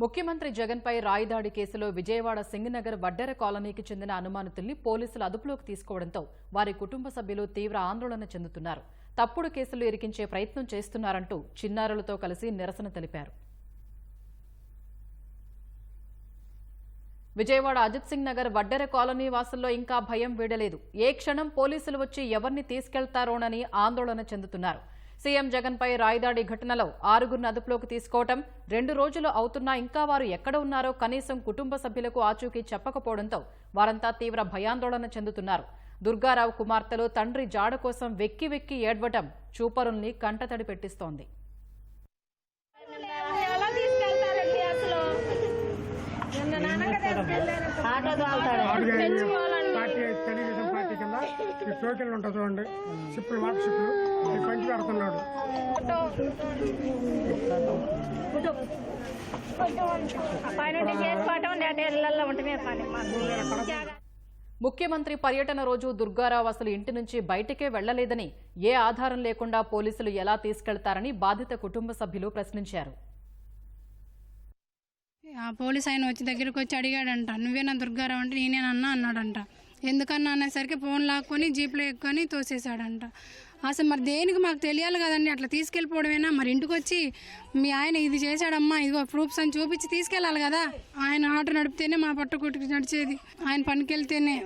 ముఖ్యమంత్రి జగన్పై రాయిదాడి కేసులో విజయవాడ సింగనగర్ వడ్డెర కాలనీకి చెందిన అనుమానితుల్ని పోలీసులు అదుపులోకి తీసుకోవడంతో వారి కుటుంబ సభ్యులు తీవ్ర ఆందోళన చెందుతున్నారు. తప్పుడు కేసులు ఇరికించే ప్రయత్నం చేస్తున్నారంటూ చిన్నారులతో కలిసి నిరసన తెలిపారు. విజయవాడ అజిత్ సింగ్ నగర్ వడ్డెర కాలనీ వాసుల్లో ఇంకా భయం వీడలేదు. ఏ క్షణం పోలీసులు వచ్చి ఎవరిని తీసుకెళ్తారోనని ఆందోళన చెందుతున్నారు. సీఎం జగన్పై రాయిదాడి ఘటనలో ఆరుగురిని అదుపులోకి తీసుకోవటం రెండు రోజులు అవుతున్నా ఇంకా వారు ఎక్కడ ఉన్నారో కనీసం కుటుంబ సభ్యులకు ఆచూకీ చెప్పకపోవడంతో వారంతా తీవ్ర భయాందోళన చెందుతున్నారు. దుర్గారావు కుమార్తెలు తండ్రి జాడ కోసం వెక్కి వెక్కి ఏడ్వటం చూపరుల్ని కంటతడి పెట్టిస్తోంది. చూడండి. పంచి పెడుతున్నాడు. ముఖ్యమంత్రి పర్యటన రోజు దుర్గారావు అసలు ఇంటి నుంచి బయటకే వెళ్ళలేదని ఏ ఆధారం లేకుండా పోలీసులు ఎలా తీసుకెళ్తారని బాధిత కుటుంబ సభ్యులు ప్రశ్నించారు. ఆ పోలీస్ ఆయన వచ్చి దగ్గరికి వచ్చి అడిగాడంట నువ్వేనా దుర్గారావు? అంటే నేనేనన్నా అన్నాడంట. ఎందుకన్నా అనేసరికి ఫోన్ లాక్కొని జీప్లో ఎక్కుకొని తోసేశాడంట. అసలు మరి దేనికి మాకు తెలియాలి కదండి? అట్లా తీసుకెళ్ళిపోవడమేనా? మరి ఇంటికి వచ్చి మీ ఆయన ఇది చేశాడమ్మా ఇదిగో ప్రూఫ్స్ అని చూపించి తీసుకెళ్ళాలి కదా. ఆయన ఆటో నడిపితేనే మా పట్టుకుట్టుకు నడిచేది. ఆయన పనికి వెళ్తేనే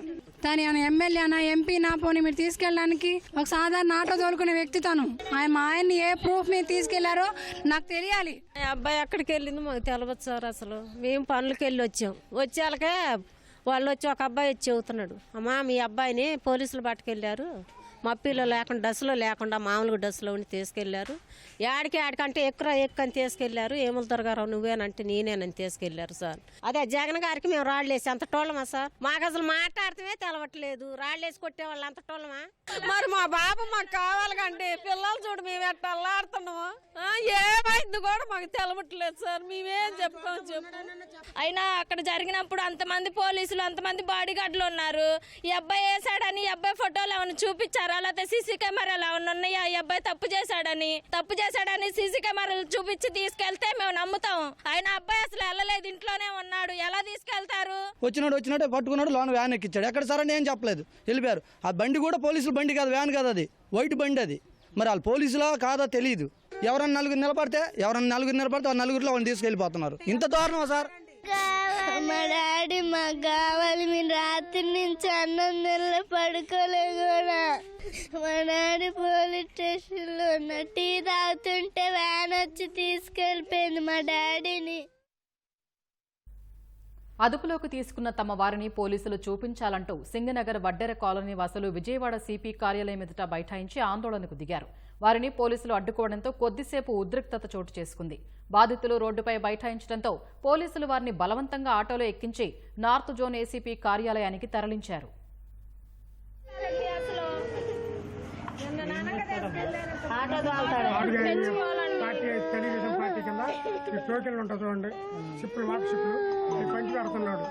కానీ ఆయన ఎమ్మెల్యే నా ఎంపీ నా పోనీ మీరు తీసుకెళ్ళడానికి ఒక సాధారణ ఆటో తోలుకునే వ్యక్తి తను. ఆయన మా ఆయన్ని ఏ ప్రూఫ్ మీద తీసుకెళ్ళారో నాకు తెలియాలి. అబ్బాయి ఎక్కడికి వెళ్ళింది మాకు తెలియదు సార్ అసలు. మేము పనులకి వెళ్ళి వచ్చాం. వచ్చాక వాళ్ళు వచ్చి ఒక అబ్బాయి వచ్చి చెబుతున్నాడు. అమ్మా మీ అబ్బాయిని పోలీసులు పట్టుకెళ్ళారు. మప్పిలో లేకుండా డస్సులో లేకుండా మామూలుగా డస్సులో ఉండి తీసుకెళ్ళారు. యాడికి ఆడికంటే ఎక్కువ ఎక్కువని తీసుకెళ్ళారు. ఏములు దొరగారావు నువ్వేనంటే నేనేనని తీసుకెళ్ళారు సార్. అదే జగన్ గారికి మేము రాళ్ళేసి అంత టోళ్ళమా సార్? మాకు అసలు మాట్లాడితే తెలవట్లేదు. రాళ్ళేసి కొట్టే వాళ్ళు అంత టోళ్ళమా మరి మా బాబు మాకు కావాలి కండి పిల్లలు చూడు మేము అల్లాడుతున్నాము. ఆ, ఏమైంది కూడా మాకు తెలవట్లేదు సార్. మేమేం చెప్తాం చెప్పు. అయినా అక్కడ జరిగినప్పుడు అంతమంది పోలీసులు అంతమంది బాడీ గార్డులు ఉన్నారు. ఈ అబ్బాయి వేసాడని ఈ అబ్బాయి ఫోటోలు ఏమైనా చూపించారా లేకపోతే సీసీ కెమెరాలు ఏమైనా ఉన్నాయా? ఈ అబ్బాయి తప్పు చేశాడని. తప్పు చేశాడని సీసీ కెమెరాలు చూపించి తీసుకెళ్తే మేము నమ్ముతాం. ఆయన అబ్బాయి అసలు వెళ్ళలేదు ఇంట్లోనే ఉన్నాడు. ఎలా తీసుకెళ్తారు? వచ్చినాడు వచ్చినట్టే పట్టుకున్నాడు లోన వ్యాన్ ఎక్కించాడు ఎక్కడ సరే నేను చెప్పలేదు. వెళ్ళిపోయారు. ఆ బండి కూడా పోలీసుల బండి కాదు వ్యాన్ కాదు అది. వైట్ బండి అది. మరి వాళ్ళు పోలీసులా కాదో తెలియదు ఎవరన్నా నలుగురు నిలబడితే ఎవరన్నా నలుగురు నిలబడితే ఆ నలుగురిలో వాళ్ళని తీసుకెళ్ళిపోతున్నారు. ఇంత దారుణమా సార్? మా డాడీ మాకు కావాలి మీరు రాత్రి నుంచి అన్నం నెల పడుకోలేదు కూడా. మా డాడీ పోలీస్ స్టేషన్లో ఉన్న టీ తాగుతుంటే వ్యాన్ వచ్చి తీసుకెళ్ళిపోయింది మా డాడీని. అదుపులోకి తీసుకున్న తమ వారిని పోలీసులు చూపించాలంటూ సింగనగర్ వడ్డెర కాలనీ వాసులు విజయవాడ సిపి కార్యాలయం ఎదుట బైఠాయించి ఆందోళనకు దిగారు. వారిని పోలీసులు అడ్డుకోవడంతో కొద్దిసేపు ఉద్రిక్తత చోటు చేసుకుంది. బాధితులు రోడ్డుపై బైఠాయించడంతో పోలీసులు వారిని బలవంతంగా ఆటోలో ఎక్కించి నార్త్ జోన్ ఏసీపీ కార్యాలయానికి తరలించారు అసలు నిన్న నాన్నగా తీసుకెళ్ళారు పార్టీ తెలుగుదేశం పార్టీ కింద ఈ టోకెన్లు ఉంటుంది చూడండి. షిప్పులు మాట షిప్పులు అవి పంచి పెడుతున్నాడు.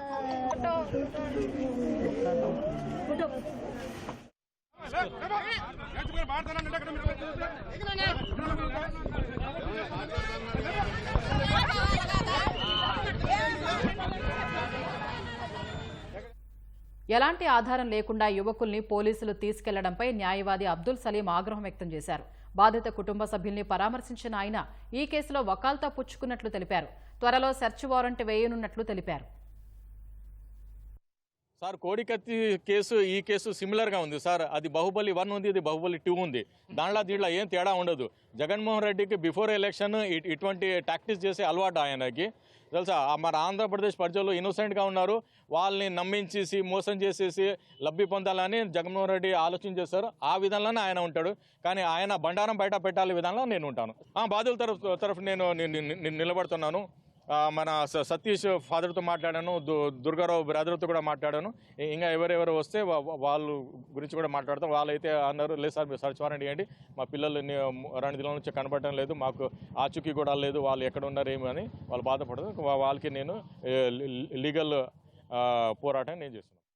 ఎలాంటి ఆధారం లేకుండా యువకుల్ని పోలీసులు తీసుకెళ్ళడంపై న్యాయవాది అబ్దుల్ సలీం ఆగ్రహం వ్యక్తం చేశారు. బాధిత కుటుంబ సభ్యుల్ని పరామర్శించిన ఆయన ఈ కేసులో వకాల్తా పుచ్చుకున్నట్లు తెలిపారు. త్వరలో సెర్చ్ వారెంట్ వేయనున్నట్లు తెలిపారు. సార్ కోడికత్తి కేసు ఈ కేసు సిమిలర్గా ఉంది సార్. అది బాహుబలి వన్ ఉంది ఇది బాహుబలి టూ ఉంది. దాంట్లో దీంట్లో ఏం తేడా ఉండదు. జగన్మోహన్ రెడ్డికి బిఫోర్ ఎలక్షన్ ఇటువంటి టాక్టిక్స్ చేసే అలవాటు ఆయనకి. తెలుసా? మన ఆంధ్రప్రదేశ్ ప్రజలు ఇన్నోసెంట్గా ఉన్నారు. వాళ్ళని నమ్మించేసి మోసం చేసేసి లబ్ధి పొందాలని జగన్మోహన్ రెడ్డి ఆలోచన చేస్తారు ఆ విధంగానే ఆయన ఉంటాడు. కానీ ఆయన బండారం బయట పెట్టాలి విధంగా నేను ఉంటాను. ఆ బాధ్యుల తరఫు తరఫు నేను నిలబడుతున్నాను. మన స- సతీష్ ఫాదర్తో మాట్లాడాను దు దుర్గారావు బ్రదర్తో కూడా మాట్లాడాను. ఇంకా ఎవరెవరు వస్తే వాళ్ళు గురించి కూడా మాట్లాడతాం వాళ్ళైతే అన్నారు లేదు సార్ మీరు సర్చ్ వారెంట్ ఇవ్వండి మా పిల్లలు రెండు దినాల నుంచి కనబడటం లేదు. మాకు ఆచూకీ కూడా లేదు. వాళ్ళు ఎక్కడ ఉన్నారు ఏమి అని వాళ్ళు బాధపడదు వాళ్ళకి నేను లీగల్ పోరాటం నేను చేస్తున్నాను.